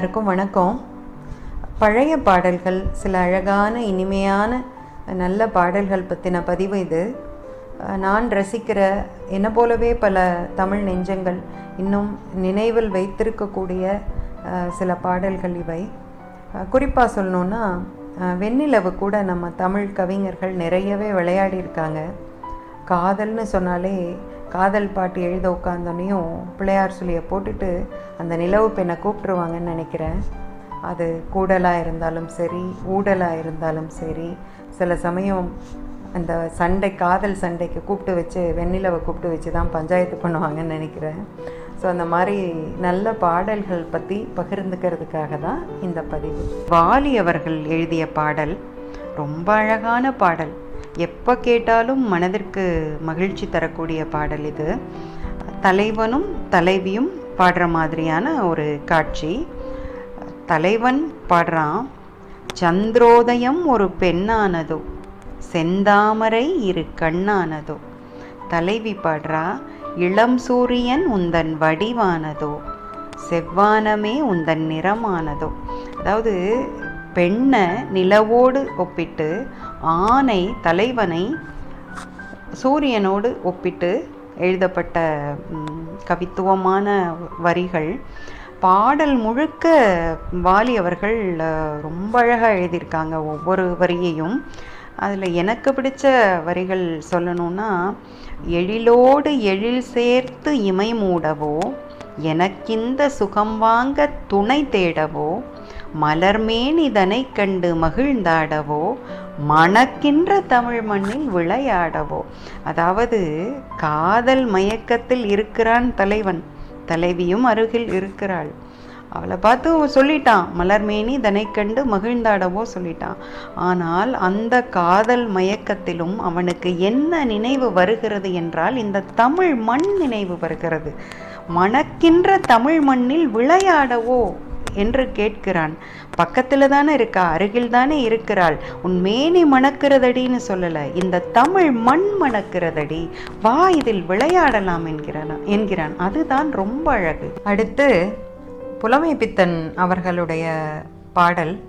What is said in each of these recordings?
எல்லாருக்கும் வணக்கம். பழைய பாடல்கள் சில அழகான இனிமையான நல்ல பாடல்கள் பற்றின பதிவு இது. நான் ரசிக்கிற என்னை போலவே பல தமிழ் நெஞ்சங்கள் இன்னும் நினைவில் வைத்திருக்கக்கூடிய சில பாடல்கள் இவை. குறிப்பாக சொல்லணுன்னா வெண்ணிலவு கூட நம்ம தமிழ் கவிஞர்கள் நிறையவே விளையாடி இருக்காங்க. காதல்னு சொன்னாலே காதல் பாட்டு எழுத உட்காந்தோன்னையும் பிள்ளையார் சொல்லியை போட்டுட்டு அந்த நிலவு பெண்ணை கூப்பிட்டுருவாங்கன்னு நினைக்கிறேன். அது கூடலாக இருந்தாலும் சரி ஊடலாக இருந்தாலும் சரி சில சமயம் அந்த சண்டை காதல் சண்டைக்கு கூப்பிட்டு வச்சு வெண்ணிலவை கூப்பிட்டு வச்சு தான் பஞ்சாயத்து பண்ணுவாங்கன்னு நினைக்கிறேன். ஸோ அந்த மாதிரி நல்ல பாடல்கள் பற்றி பகிர்ந்துக்கிறதுக்காக தான் இந்த பதிவு. வாலி அவர்கள் எழுதிய பாடல் ரொம்ப அழகான பாடல். எப்போ கேட்டாலும் மனதிற்கு மகிழ்ச்சி தரக்கூடிய பாடல் இது. தலைவனும் தலைவியும் பாடுற மாதிரியான ஒரு காட்சி. தலைவன் பாடுறான் சந்திரோதயம் ஒரு பெண்ணானதோ செந்தாமரை இரு கண்ணானதோ. தலைவி பாடுறா இளம் சூரியன் உந்தன் வடிவானதோ செவ்வானமே உந்தன் நிறமானதோ. அதாவது பெண்ணை நிலவோடு ஒப்பிட்டு ஆனை தலைவனை சூரியனோடு ஒப்பிட்டு எழுதப்பட்ட கவித்துவமான வரிகள். பாடல் முழுக்க வாலி அவர்கள் ரொம்ப அழகாக எழுதியிருக்காங்க ஒவ்வொரு வரியையும். அதில் எனக்கு பிடிச்ச வரிகள் சொல்லணும்னா எழிலோடு எழில் சேர்த்து இமை மூடவோ எனக்கிந்த சுகம் வாங்க துணை தேடவோ மலர்மேனிதனை கண்டு மகிழ்ந்தாடவோ மணக்கின்ற தமிழ் மண்ணில் விளையாடவோ. அதாவது காதல் மயக்கத்தில் இருக்கிறான் தலைவன். தலைவியும் அருகில் இருக்கிறாள். அவளை பார்த்து சொல்லிட்டான் மலர்மேனி தனை கண்டு மகிழ்ந்தாடவோ சொல்லிட்டான். ஆனால் அந்த காதல் மயக்கத்திலும் அவனுக்கு என்ன நினைவு வருகிறது என்றால் இந்த தமிழ் மண் நினைவு வருகிறது. மணக்கின்ற தமிழ் மண்ணில் விளையாடவோ என்று கேட்கிறான். பக்கத்தில் தானே இருக்கா? அருகில் தானே இருக்கிறாள். உன் மேனி மணக்கிறதடின்னு சொல்லலை. இந்த தமிழ் மண் மணக்கிறதடி. வா இதில் விளையாடலாம் என்கிறான் என்கிறான். அதுதான் ரொம்ப அழகு. அடுத்து புலமை பித்தன் அவர்களுடைய பாடல்.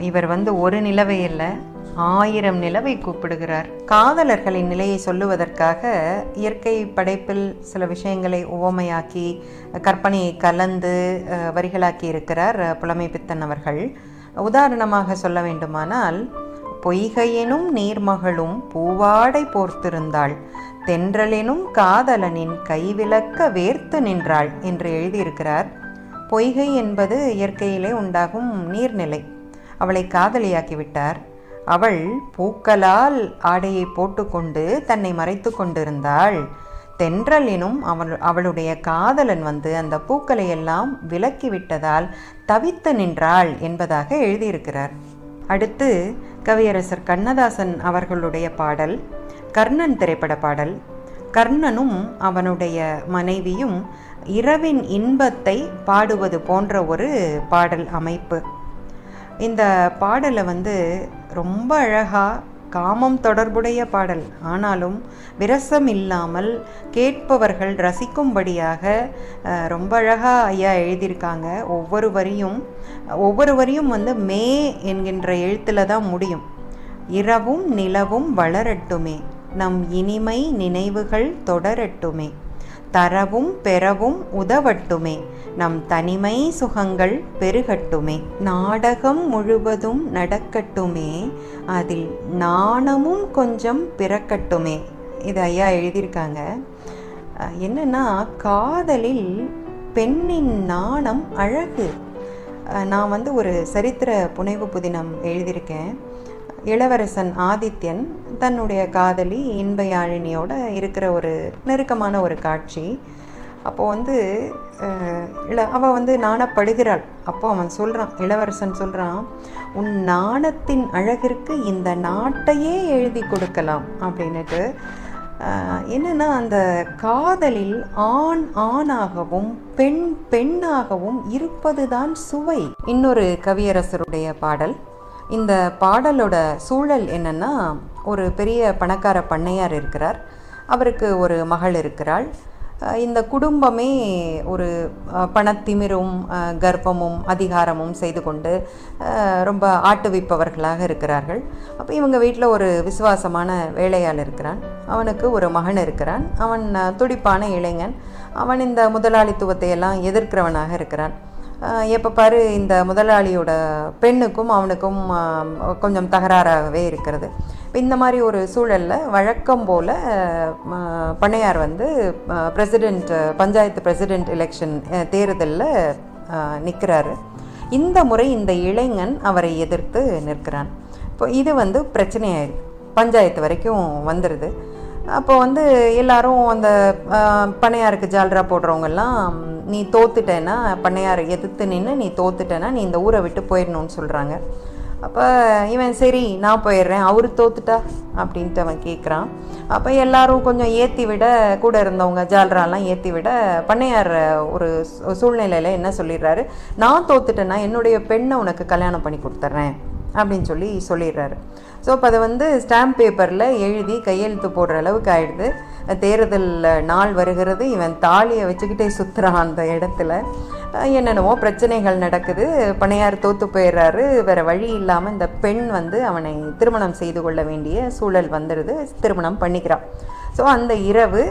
இவர் வந்து ஒரு நிலவை இல்லை. ஆயிரம் நிலவை கூப்பிடுகிறார். காதலர்களின் நிலையை சொல்லுவதற்காக இயற்கை படைப்பில் சில விஷயங்களை உவமையாக்கி கற்பனையை கலந்து வரிகளாக்கி இருக்கிறார் புலமை பித்தன் அவர்கள். உதாரணமாக சொல்ல வேண்டுமானால் பொய்கையெனும் நீர்மகளும் பூவாடை போர்த்திருந்தாள். தென்றலெனும் காதலனின் கைவிலக்க வேர்த்து நின்றாள் என்று எழுதியிருக்கிறார். பொய்கை என்பது இயற்கையிலே உண்டாகும் நீர்நிலை. அவளை காதலியாக்கிவிட்டார் அவள் பூக்களால் ஆடையை போட்டுக்கொண்டு தன்னை மறைத்து கொண்டிருந்தாள். தென்றல் எனும் அவள் அவளுடைய காதலன் வந்து அந்த பூக்களை எல்லாம் விலக்கி விட்டதால் தவித்து நின்றாள் என்பதாக எழுதியிருக்கிறார். அடுத்து கவியரசர் கண்ணதாசன் அவர்களுடைய பாடல் கர்ணன் திரைப்பட பாடல். கர்ணனும் அவனுடைய மனைவியும் இரவின் இன்பத்தை பாடுவது போன்ற ஒரு பாடல் அமைப்பு. இந்த பாடலை வந்து ரொம்ப அழகாக காமம் தொடர்புடைய பாடல். ஆனாலும் விரசம் இல்லாமல் கேட்பவர்கள் ரசிக்கும்படியாக ரொம்ப அழகாக ஐயா எழுதியிருக்காங்க. ஒவ்வொரு வரியும் ஒவ்வொரு வரியும் வந்து மே என்கின்ற எழுத்தில் தான் முடியும். இரவும் நிலவும் வளரட்டுமே நம் இனிமை நினைவுகள் தொடரட்டுமே. தரவும் பெறவும் உதவட்டுமே. நம் தனிமை சுகங்கள் பெருகட்டுமே. நாடகம் முழுவதும் நடக்கட்டுமே. அதில் நாணமும் கொஞ்சம் பிறக்கட்டுமே. இது ஐயா எழுதியிருக்காங்க. என்னென்னா என்னன்னா காதலில் பெண்ணின் நாணம் அழகு. நான் வந்து ஒரு சரித்திர புனைவு புதினம் எழுதியிருக்கேன். இளவரசன் ஆதித்யன் தன்னுடைய காதலி இன்பயாழினியோட இருக்கிற ஒரு நெருக்கமான ஒரு காட்சி. அப்போது வந்து இள அவள் வந்து நாணப்படுகிறாள். அப்போ அவன் சொல்கிறான் இளவரசன் சொல்கிறான் உன் நாணத்தின் அழகிற்கு இந்த நாட்டையே எழுதி கொடுக்கலாம் அப்படின்னுட்டு. என்னென்னா அந்த காதலில் ஆண் ஆணாகவும் பெண் பெண்ணாகவும் இருப்பதுதான் சுவை. இன்னொரு கவியரசருடைய பாடல். இந்த பாடலோட சூழல் என்னென்னா ஒரு பெரிய பணக்கார பண்ணையார் இருக்கிறார். அவருக்கு ஒரு மகள் இருக்கிறாள். இந்த குடும்பமே ஒரு பணத்திமிரும் கர்ப்பமும் அதிகாரமும் செய்து கொண்டு ரொம்ப ஆட்டுவிப்பவர்களாக இருக்கிறார்கள். அப்போ இவங்க வீட்டில் ஒரு விசுவாசமான வேலையாள் இருக்கிறான். அவனுக்கு ஒரு மகன் இருக்கிறான். அவன் துடிப்பான இளைஞன். அவன் இந்த முதலாளித்துவத்தை எல்லாம் எதிர்க்கிறவனாக இருக்கிறான். எப்போ பாரு இந்த முதலாளியோட பெண்ணுக்கும் அவனுக்கும் கொஞ்சம் தகராறாகவே இருக்கிறது. இந்த மாதிரி ஒரு சூழலில் வழக்கம் போல் பண்ணையார் வந்து பிரசிடெண்ட் பஞ்சாயத்து பிரசிடெண்ட் எலெக்ஷன் தேர்தலில் நிற்கிறாரு இந்த முறை இந்த இளைஞன் அவரை எதிர்த்து நிற்கிறான். இப்போ இது வந்து பிரச்சனையாயிடுது பஞ்சாயத்து வரைக்கும் வந்துடுது அப்போ வந்து எல்லாரும் அந்த பண்ணையாருக்கு ஜால்ரா போடுறவங்கெல்லாம் நீ தோத்துட்டேன்னா பண்ணையாரை எதிர்த்து நின்று நீ தோத்துட்டேன்னா நீ இந்த ஊரை விட்டு போயிடணும்னு சொல்கிறாங்க அப்போ இவன் சரி நான் போயிடுறேன். அவர் தோத்துட்டா? அப்படின்ட்டு அவன் கேட்குறான் அப்போ எல்லாரும் கொஞ்சம் ஏற்றி விட கூட இருந்தவங்க ஜால்ராலாம் ஏற்றி விட பண்ணையார் ஒரு சூ- சூழ்நிலையில் என்ன சொல்லிடுறாரு? நான் தோத்துட்டேன்னா என்னுடைய பெண்ணை உனக்கு கல்யாணம் பண்ணி கொடுத்துட்றேன். அப்படின்னு சொல்லி சொல்லிடுறாரு. ஸோ இப்போ அதை வந்து ஸ்டாம்ப் பேப்பரில் எழுதி கையெழுத்து போடுற அளவுக்கு ஆயிடுது. தேர்தல் நாள் வருகிறது. இவன் தாலியை வச்சுக்கிட்டே சுற்றுறான் அந்த இடத்துல. என்னென்னவோ பிரச்சனைகள் நடக்குது. பணையார் தோத்து போயிடுறாரு. வேறு வழி இல்லாமல் இந்த பெண் வந்து அவனை திருமணம் செய்து கொள்ள வேண்டிய சூழல் வந்துடுது திருமணம் பண்ணிக்கிறான். ஸோ அந்த இரவு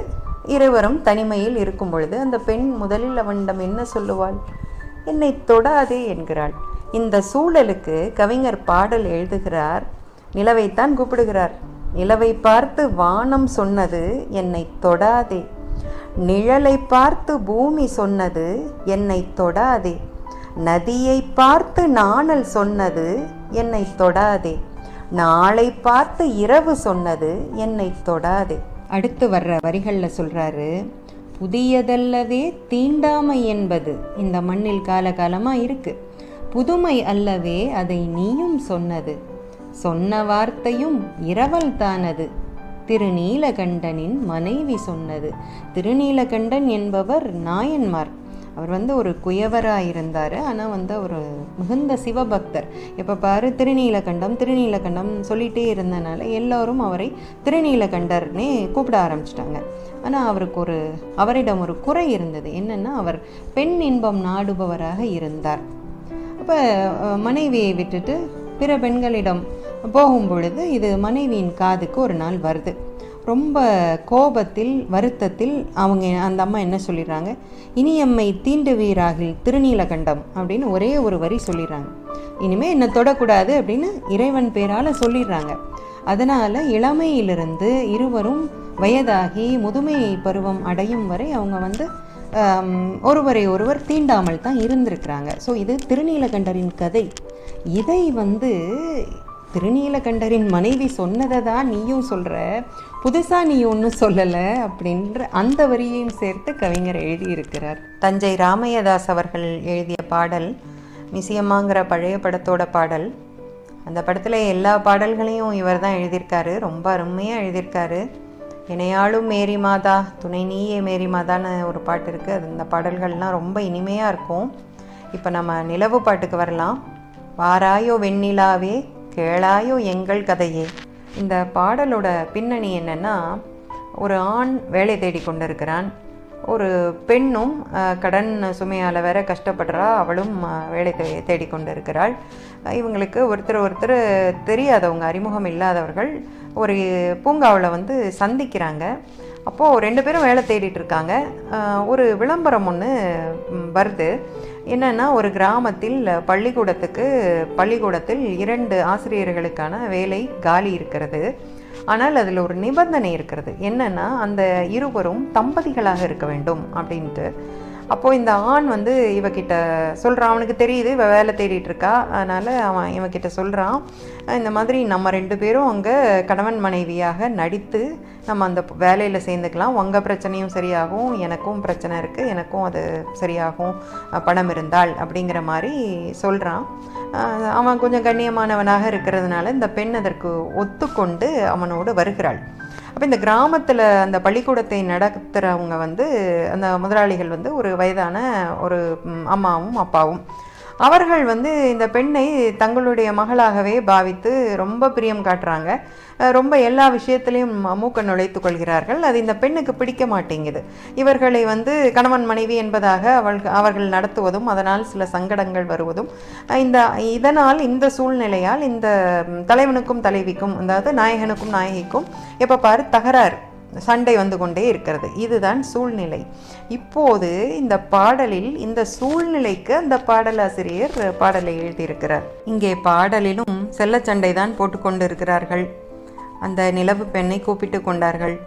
இருவரும் தனிமையில் இருக்கும் பொழுது அந்த பெண் முதலில் அவனிடம் என்ன சொல்லுவாள்? என்னை தொடாதே என்கிறாள். இந்த சூழலுக்கு கவிஞர் பாடல் எழுதுகிறார் நிலவைத்தான் கூப்பிடுகிறார். நிலவை பார்த்து வானம் சொன்னது என்னை தொடாதே. நிழலை பார்த்து பூமி சொன்னது என்னை தொடாதே. நதியை பார்த்து நாணல் சொன்னது என்னை தொடாதே. நாளை பார்த்து இரவு சொன்னது என்னை தொடாதே. அடுத்து வர்ற வரிகளில் சொல்கிறாரு புதியதல்லவே தீண்டாமை என்பது இந்த மண்ணில் காலகாலமாக இருக்குது புதுமை அல்லவே அதை நீயும் சொன்னது. சொன்ன வார்த்தையும் இரவல்தானது திருநீலகண்டனின் மனைவி சொன்னது. திருநீலகண்டன் என்பவர் நாயன்மார். அவர் வந்து ஒரு குயவராக இருந்தார் ஆனால் வந்து அவர் மிகுந்த சிவபக்தர். எப்போ பாரு திருநீலகண்டம் திருநீலகண்டம் சொல்லிகிட்டே இருந்தனால எல்லோரும் அவரை திருநீலகண்டர்னே கூப்பிட ஆரம்பிச்சிட்டாங்க. ஆனால் அவருக்கு ஒரு அவரிடம் ஒரு குறை இருந்தது. என்னென்னா அவர் பெண் இன்பம் நாடுபவராக இருந்தார். அப்போ மனைவியை விட்டுட்டு பிற பெண்களிடம் போகும் பொழுது இது மனைவியின் காதுக்கு ஒரு நாள் வருது. ரொம்ப கோபத்தில் வருத்தத்தில் அவங்க அந்த அம்மா என்ன சொல்லிடுறாங்க? இனியம்மை தீண்டு வீராகில் திருநீலகண்டம் அப்படின்னு ஒரே ஒரு வரி சொல்லிடுறாங்க. இனிமேல் என்னை தொடக்கூடாது அப்படின்னு இறைவன் பேரால் சொல்லிடுறாங்க. அதனால் இளமையிலிருந்து இருவரும் வயதாகி முதுமை பருவம் அடையும் வரை அவங்க வந்து ஒருவரை ஒருவர் தீண்டாமல் தான் இருந்திருக்கிறாங்க. ஸோ இது திருநீலகண்டரின் கதை. இதை வந்து திருநீலகண்டரின் மனைவி சொன்னதை தான் நீயும் சொல்கிற புதுசாக நீ ஒன்றும் சொல்லலை அப்படின்ற அந்த வரியையும் சேர்த்து கவிஞர் எழுதியிருக்கிறார். தஞ்சை ராமையதாஸ் அவர்கள் எழுதிய பாடல் மிசியம்மாங்கிற பழைய படத்தோட பாடல். அந்த படத்தில் எல்லா பாடல்களையும் இவர் தான் எழுதியிருக்காரு. ரொம்ப அருமையாக எழுதியிருக்காரு. இணையாளும் மேரி மாதா துணை நீயே மேரி மாதான்னு ஒரு பாட்டு இருக்குது அது அந்த பாடல்கள்லாம் ரொம்ப இனிமையாக இருக்கும். இப்போ நம்ம நிலவு பாட்டுக்கு வரலாம். வாராயோ வெண்ணிலாவே கேளாயோ எங்கள் கதையே. இந்த பாடலோட பின்னணி என்னென்னா ஒரு ஆண் வேலை தேடி கொண்டிருக்கிறான். ஒரு பெண்ணும் கடன் சுமையால் வேற கஷ்டப்படுறா அவளும் வேலை தே தேடி கொண்டிருக்கிறாள். இவங்களுக்கு ஒருத்தர் ஒருத்தர் தெரியாதவங்க அறிமுகம் இல்லாதவர்கள் ஒரு பூங்காவில் வந்து சந்திக்கிறாங்க. அப்போது ரெண்டு பேரும் வேலை தேடிட்டு இருக்காங்க ஒரு விளம்பரம் ஒன்று வருது. என்னென்னா ஒரு கிராமத்தில் பள்ளிக்கூடத்துக்கு பள்ளிக்கூடத்தில் இரண்டு ஆசிரியர்களுக்கான வேலை காலி இருக்கிறது. ஆனால் அதில் ஒரு நிபந்தனை இருக்கிறது. என்னென்னா அந்த இருவரும் தம்பதிகளாக இருக்க வேண்டும் அப்படின்ட்டு. அப்போது இந்த ஆண் வந்து இவகிட்ட சொல்கிறான் அவனுக்கு தெரியுது இவ வேலை தேடிட்டு இருக்கா. அதனால் அவன் இவகிட்ட சொல்கிறான் இந்த மாதிரி நம்ம ரெண்டு பேரும் அங்கே கணவன் மனைவியாக நடித்து நம்ம அந்த வேலையில் சேர்ந்துக்கலாம். உங்கள் பிரச்சனையும் சரியாகும் எனக்கும் பிரச்சனை இருக்குது எனக்கும் அது சரியாகும் பணம் இருந்தால் அப்படிங்கிற மாதிரி சொல்கிறான் அவன் கொஞ்சம் கண்ணியமானவனாக இருக்கிறதுனால இந்த பெண் அதற்கு ஒத்துக்கொண்டு அவனோடு வருகிறாள். அப்போ இந்த கிராமத்தில் அந்த பள்ளிக்கூடத்தை நடத்துகிறவங்க வந்து அந்த முதலாளிகள் வந்து ஒரு வயதான ஒரு அம்மாவும் அப்பாவும். அவர்கள் வந்து இந்த பெண்ணை தங்களுடைய மகளாகவே பாவித்து ரொம்ப பிரியம் காட்டுறாங்க. ரொம்ப எல்லா விஷயத்திலையும் மூக்க நுழைத்து கொள்கிறார்கள். அது இந்த பெண்ணுக்கு பிடிக்க மாட்டேங்குது. இவர்களை வந்து கணவன் மனைவி என்பதாக அவள் அவர்கள் நடத்துவதும் அதனால் சில சங்கடங்கள் வருவதும் இந்த இதனால் இந்த சூழ்நிலையால் இந்த தலைவனுக்கும் தலைவிக்கும் அதாவது நாயகனுக்கும் நாயகிக்கும் எப்போ பாரு தகராறு. சண்டை வந்து கொண்டே இருக்கிறது. இதுதான் சூழ்நிலை. இப்போது இந்த பாடலில் இந்த சூழ்நிலைக்கு அந்த பாடலாசிரியர் பாடலை எழுதியிருக்கிறார். இங்கே பாடலிலும் செல்லச்சண்டை தான் போட்டுக்கொண்டு இருக்கிறார்கள் அந்த நிலவு பெண்ணை கூப்பிட்டு கொண்டார்கள்.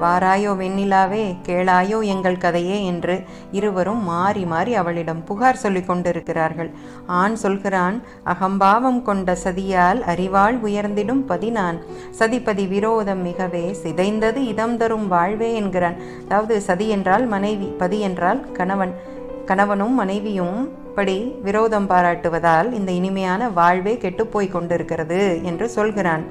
வாராயோ வெண்ணிலாவே கேளாயோ எங்கள் கதையே என்று இருவரும் மாறி மாறி அவளிடம் புகார் சொல்லிக் கொண்டிருக்கிறார்கள். ஆண் சொல்கிறான் அகம்பாவம் கொண்ட சதியால் அறிவாள் உயர்ந்திடும் பதினான். சதிபதி விரோதம் மிகவே சிதைந்தது இதம் தரும் வாழ்வே என்கிறான். அதாவது சதி என்றால் மனைவி பதி என்றால் கணவன். கணவனும் மனைவியும் படி விரோதம் பாராட்டுவதால் இந்த இனிமையான வாழ்வே கெட்டுப்போய் கொண்டிருக்கிறது என்று சொல்கிறான்.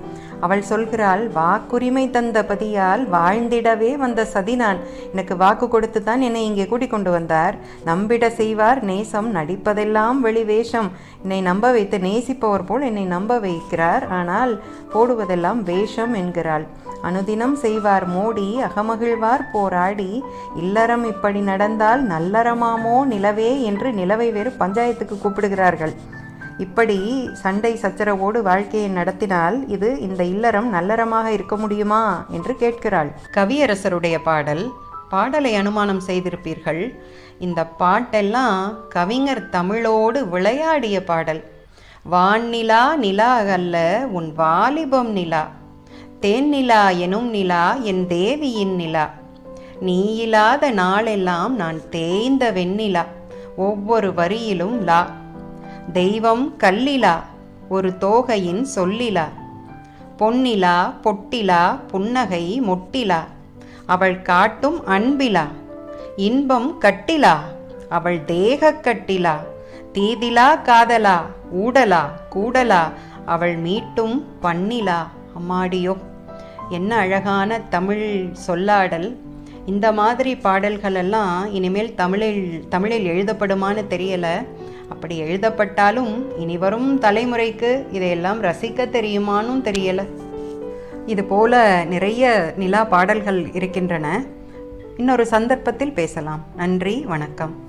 அவள் சொல்கிறாள் வாக்குரிமை தந்த பதியால் வாழ்ந்திடவே வந்த சதினான் எனக்கு வாக்கு கொடுத்து தான் என்னை இங்கே கூட்டிக் கொண்டு வந்தார். நம்பிட செய்வார் நேசம் நடிப்பதெல்லாம் வெளி வேஷம். என்னை நம்ப வைத்து நேசிப்பவர் போல் என்னை நம்ப வைக்கிறார். ஆனால் போடுவதெல்லாம் வேஷம் என்கிறாள். அனுதினம் செய்வார் மோடி அகமகிழ்வார் போராடி. இல்லறம் இப்படி நடந்தால் நல்லறமாமோ நிலவே என்று நிலவை வேறு பஞ்சாயத்துக்கு கூப்பிடுகிறார்கள். இப்படி சண்டை சச்சரவோடு வாழ்க்கையை நடத்தினால் இது இந்த இல்லறம் நல்லறமாக இருக்க முடியுமா என்று கேட்கிறாள். கவியரசருடைய பாடல் பாடலை அனுமானம் செய்திருப்பீர்கள். இந்த பாட்டெல்லாம் கவிஞர் தமிழோடு விளையாடிய பாடல். வான்நிலா நிலா அல்ல உன் வாலிபம் நிலா தேன்நிலா எனும் நிலா என் தேவியின் நிலா. நீ இல்லாத நாளெல்லாம் நான் தேய்ந்த வெண்ணிலா. ஒவ்வொரு வரியிலும் லா. தெய்வம் கல்லிலா ஒரு தோகையின் சொல்லிலா. பொன்னிலா பொட்டிலா புன்னகை மொட்டிலா. அவள் காட்டும் அன்பிலா. இன்பம் கட்டிலா அவள் தேகக் கட்டிலா. தீதிலா காதலா ஊடலா கூடலா அவள் மீட்டும் பண்ணிலா. அம்மாடியோ. என்ன அழகான தமிழ் சொல்லாடல். இந்த மாதிரி பாடல்கள் எல்லாம் இனிமேல் தமிழில் தமிழில் எழுதப்படுமான்னு தெரியலை. அப்படி எழுதப்பட்டாலும் இனி வரும் தலைமுறைக்கு இதையெல்லாம் ரசிக்க தெரியுமானும் தெரியலை. இது போல நிறைய நிலா பாடல்கள் இருக்கின்றன. இன்னொரு சந்தர்ப்பத்தில் பேசலாம். நன்றி வணக்கம்.